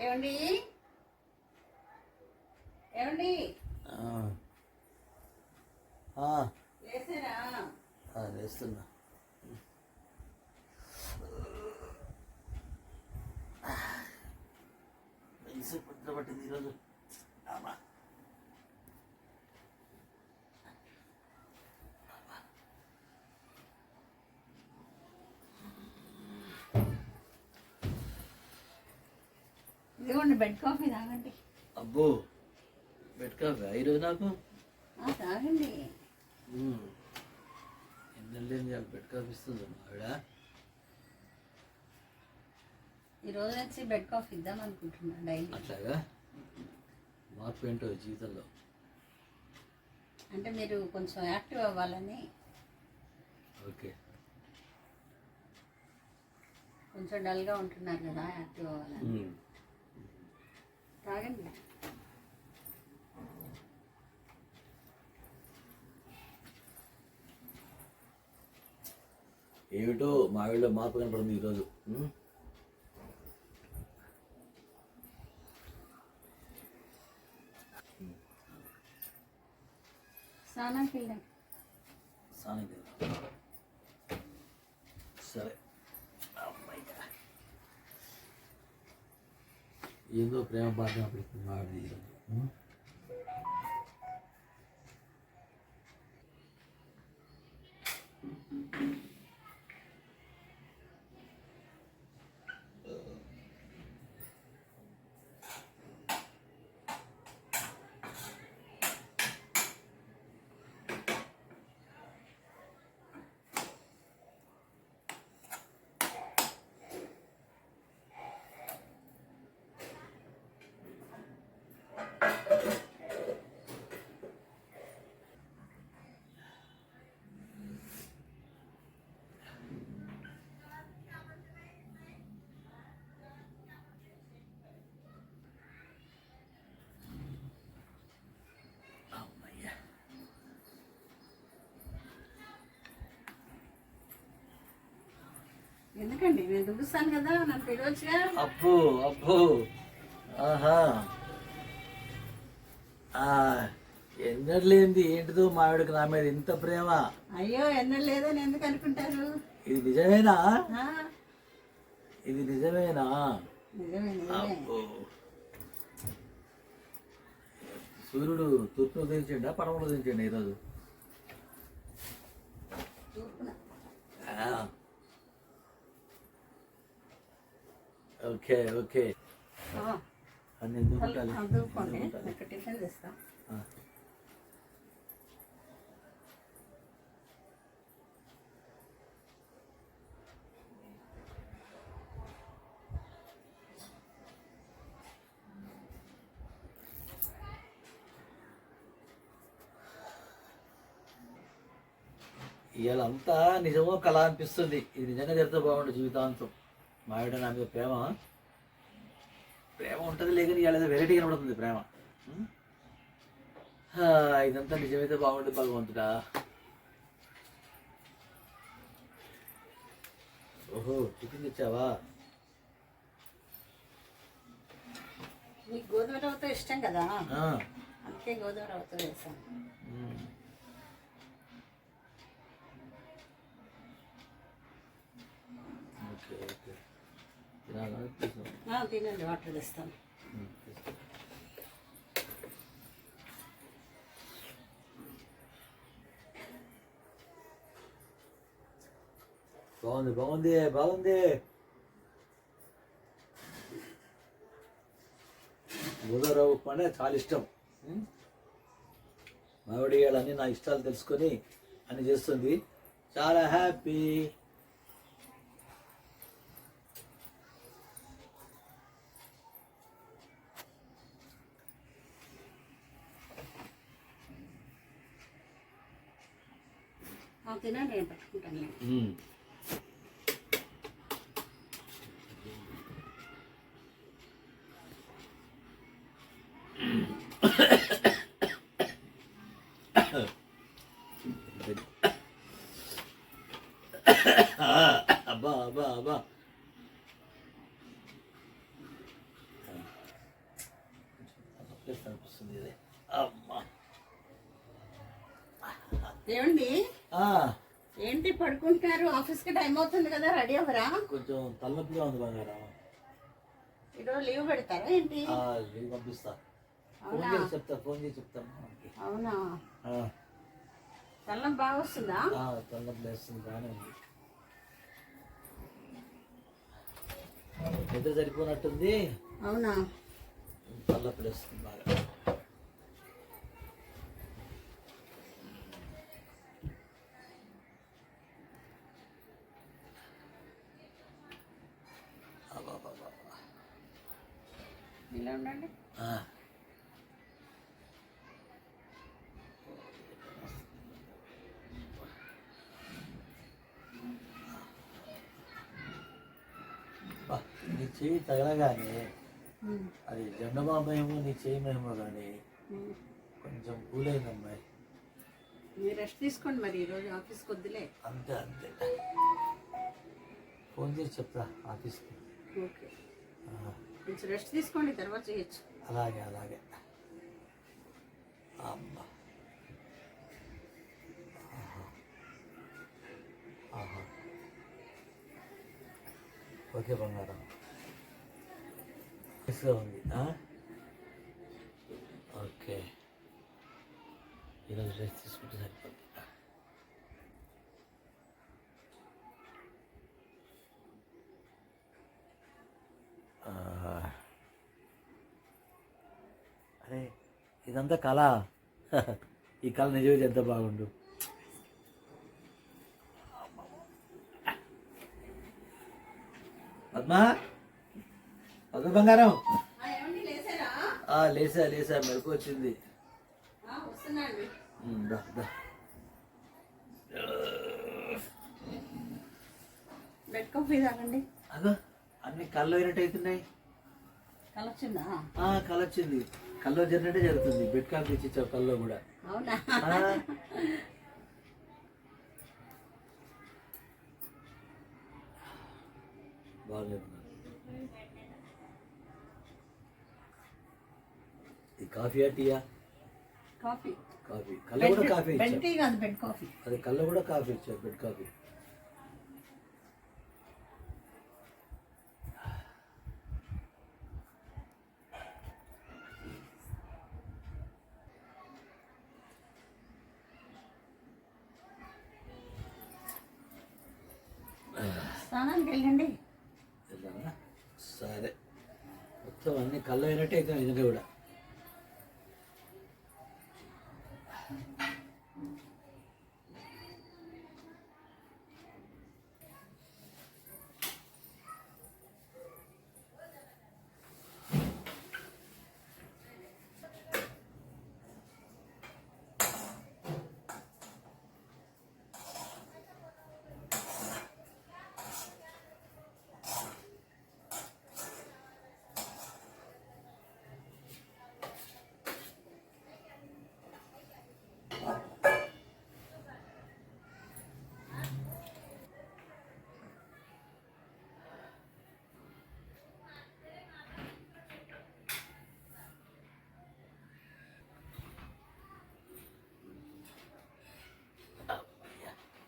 ఏమండి? ఏమండి? వేస్తున్నా పట్టింది ఈరోజు అమ్మా ఇదిగోండి బెడ్ కాఫీ తాగండి. అబ్బో బెడ్ కాఫీ ఈరోజు నాకు? తాగండి. ఎన్నెళ్ళేంది వాళ్ళు బెడ్ కాఫీ ఇస్తుంది ఆవిడ. ఈ రోజు నుంచి బెడ్ కాఫీ ఇద్దాం అనుకుంటున్నా డైలీ. అట్లాగా? మార్పు ఏంటో జీవితంలో? అంటే మీరు కొంచెం యాక్టివ్ అవ్వాలని. ఓకే. కొంచెం డల్గా ఉంటున్నారు కదా యాక్టివ్ అవ్వాలని. తాగండి ఏమిటో మా వీళ్ళలో మార్పు కనపడింది ఈరోజు. సరే. ఏందో ప్రేమ బాధ పెడుతుంది మా ఎందుకండి నేను దుబ్బుస్తాను కదా నన్ను పిలవచ్చుగా? అబ్బో అబ్బో. ఆహా. ఆ, ఎన్నర్లేంది ఏంటిదో మా ఆవిడకి నా మీద ఇంత ప్రేమ. అయ్యో ఎన్న లేదని ఎందుకు అనుకుంటారు? ఇది నిజమేనా? ఆ, ఇది నిజమేనా? నిజమే నిజమే. అబ్బో. సూర్యుడు తూర్పును ఉదయించండా పడమలు ఉదయించండి ఈరోజు? తూర్పున. ఆ. Okay okay. అన్ని ఎందుకు ఉండాలి? అది దూకోండి ఇక్కడ టిఫిన్ తెస్తాం. ఆ. ఇవాళంతా నిజమో కళ అనిపిస్తుంది. ఇది నిజంగా జరిగితే బాగుండు జీవితాంతం. మా ఆవిడ నా మీద ప్రేమ. ప్రేమ ఉంటుంది లేకని ఇవాళ వెరైటీ కనబడుతుంది ప్రేమ. ఇదంతా నిజమైతే బాగుండు భగవంతుడా. ఓహో టిఫిన్ తెచ్చావా? మీకు గోధుమ రవ్వతో ఇష్టం కదా? అందుకే గోధుమ రవ్వతో వేసాను ఉం. ఓకే ఓకే తినాలా తీసుకో. ఆ, తినండి వాటర్ తీసుకో. బాగుంది బాగుంది బాగుంది ఉప్మా అంటే చాలా ఇష్టం? మావిడి అన్నీ నా ఇష్టాలు తెలుసుకొని అన్ని చేస్తుంది చాలా హ్యాపీ పుదీనా నేను పట్టుకుంటాను. అబ్బా అబ్బా అబ్బా. అనిపిస్తుంది అమ్మా ఏమండి? అబ్బా పడుకుంటున్నారు? ఆఫీస్కి టైం అవుతుంది కదా రెడీ అవ్వరా? కొంచెం తలనొప్పిగా ఉంది బంగారం. ఈరోజు లీవ్ పెడతారా ఏంటి? ఆ, లీవ్ పంపిస్తా. ఫోన్? చేసి చెప్తా ఫోన్ చేసి చెప్తాను. అవునా? చల్లం బాగా వస్తుందా? ఆ, తలనొప్పి లేస్తుంది బాగానే ఉంది. నిద్ర సరిపోనట్టుంది. అవునా? తలనొప్పి లేస్తుంది బాగా. చెయ్యి తగలగానే అది జెండమామేమో నీ చెయ్యి మేమో కానీ. కొంచెం కూలైంది అమ్మాయి మీరు రెస్ట్ తీసుకోండి మరి ఈరోజు ఆఫీస్కి వద్దులే. అంతే అంతే. ఫోన్ చేసి చెప్తా ఆఫీస్కి. ఓకే. కొంచెం రెస్ట్ తీసుకోండి తర్వాత చేయొచ్చు. అలాగే అలాగే. అమ్మా. ఓకే బంగారం. నైస్గా ఉంది. ఓకే. ఈరోజు డ్రెస్ తీసుకుంటే సరిపోతుంది? అరే ఇదంతా కళ. ఈ కళ నిజమే ఎంత బాగుండు. పద్మా? పద్మ బంగారం. లేసా లేసా మెలకు వచ్చింది. బెడ్ కాఫీ తాగండి. అగో అన్ని కళ్ళు అయినట్టు అవుతున్నాయి. కలొచ్చిందా? ఆ, కళ వచ్చింది కల్లో జరిగినట్టే జరుగుతుంది. బెడ్ కాఫీ ఇచ్చావు కల్లో కూడా. అవునా. బాగలేదు ఇది కాఫీయా టీయా? కాఫీ. కాఫీ. కళ్ళ కూడా కాఫీ బెడ్ ఇచ్చావు టీ కాదు బెడ్ కాఫీ. అది కళ్ళ కూడా కాఫీ ఇచ్చావు బెడ్ కాఫీ. స్నానానికి వెళ్ళండి. సరే. మొత్తం అన్ని కళ్ళు అయినట్టే నిజంగా కూడా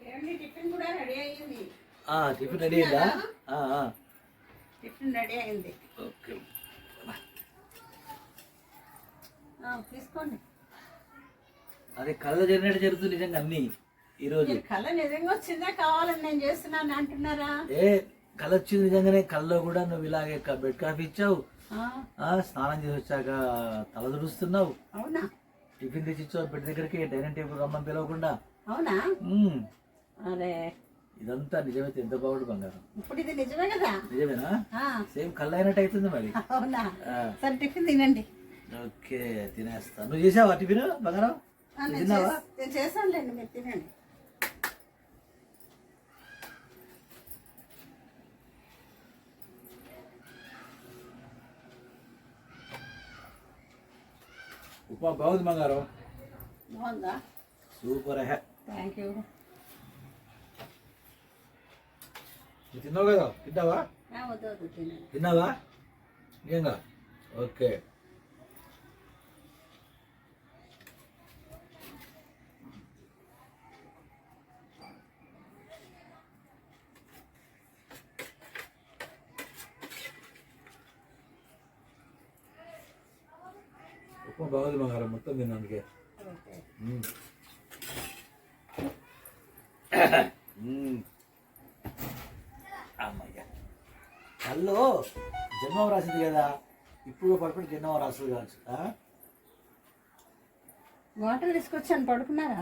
ఏమండి టిఫిన్ కూడా రెడీ అయ్యింది ఆ, టిఫిన్ రెడీ అయిందా. టిఫిన్ రెడీ అయింది. ఓకే. తీసుకోండి. అది కళ్ళ జరిగినట్టు జరుగుతుంది నిజంగా అన్ని. ఈరోజు. మీరు కళ నిజంగా వచ్చిందా కావాలని నేను చేస్తున్నాను అంటున్నారా? ఏ కళ వచ్చింది నిజంగానే. కళ్ళలో కూడా నువ్వు ఇలాగే బెడ్ కాఫీ ఇచ్చావు. స్నానం చేసి వచ్చాక తల దురుస్తున్నావు అవునా? టిఫిన్ తెచ్చి ఇచ్చావు బెడ్ దగ్గరికి డైనింగ్ టేబుల్ రమ్మని పిలవకుండా. అవునా. అరే ఇదంతా నిజమైతే ఎంత బాగుండు బంగారం. ఇప్పుడు ఇది నిజమే కదా? నిజమేనా? సేమ్ కళ్ళు అయినట్టు అవుతుంది మరి. అవునా? సరే టిఫిన్ తినండి. ఓకే తినేస్తా. నువ్వు చేసావా టిఫిన్ బంగారం? తిన్నావా? నేను మీరు తినండి. ఉప్మా బాగుంది బంగారం. బాగుందా? సూపర్ థ్యాంక్ యూ నువ్వు తిన్నావు కదా తింటావా తిన్నావా? నిజంగా? ఓకే. ఉప్మా బాగుంది బంగారం మొత్తం తిన్నాను అందుకే. జన్మం రాసింది కదా. ఇప్పుడు పడుకుని జన్మం రాస్తుంది కావచ్చు? వాటర్ తీసుకొచ్చాను పడుకున్నారా?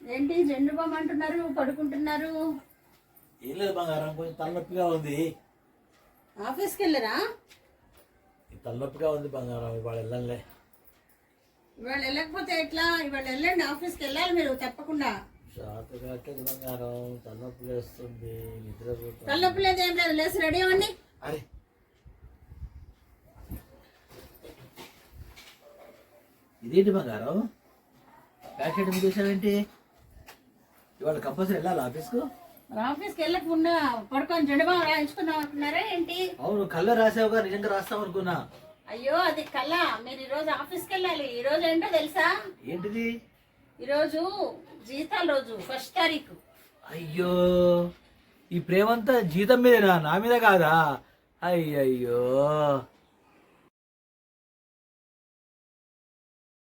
ఏంటి? జెండు బామ్ అంటున్నారు పడుకుంటున్నారు. ఏం లేదు బంగారం కొంచెం తలనొప్పిగా ఉంది. ఆఫీస్కి వెళ్ళరా? తలనొప్పిగా ఉంది బంగారం ఇవాళ వెళ్ళంలే ఇవాళ వెళ్ళకపోతే ఎట్లా? ఇవాళ వెళ్ళండి ఆఫీస్కి వెళ్ళాలి మీరు తప్పకుండా. శాత కాట్లేదు బంగారం తలనొప్పి లేస్తుంది నిద్రపోతా తలనొప్పి లేదు ఏం లేదు లేసి రెడీ అవ్వండి. అరే. ఇదేంటి బంగారం? ప్యాకెట్ మీద చేసావేంటి ఇవాళ కంపల్సరీ వెళ్ళాలి ఆఫీస్కు? మరి ఆఫీస్కి వెళ్ళకుండా పడుకొని జెండు బామ్ రాయించుకుందాం అంటున్నారా ఏంటి? అవును కళ్ళ రాసావుగా నిజంగా రాస్తావు అనుకున్నా. అయ్యో అది కళ మీరు ఈరోజు ఆఫీస్కి వెళ్ళాలి. ఈ రోజు ఏంటో తెలుసా? ఏంటిది? ఈరోజు జీతాల రోజు ఫస్ట్ తారీఖు. అయ్యో ఈ ప్రేమంతా జీతం మీదేనా? నా మీద కాదా? అయ్యయ్యో.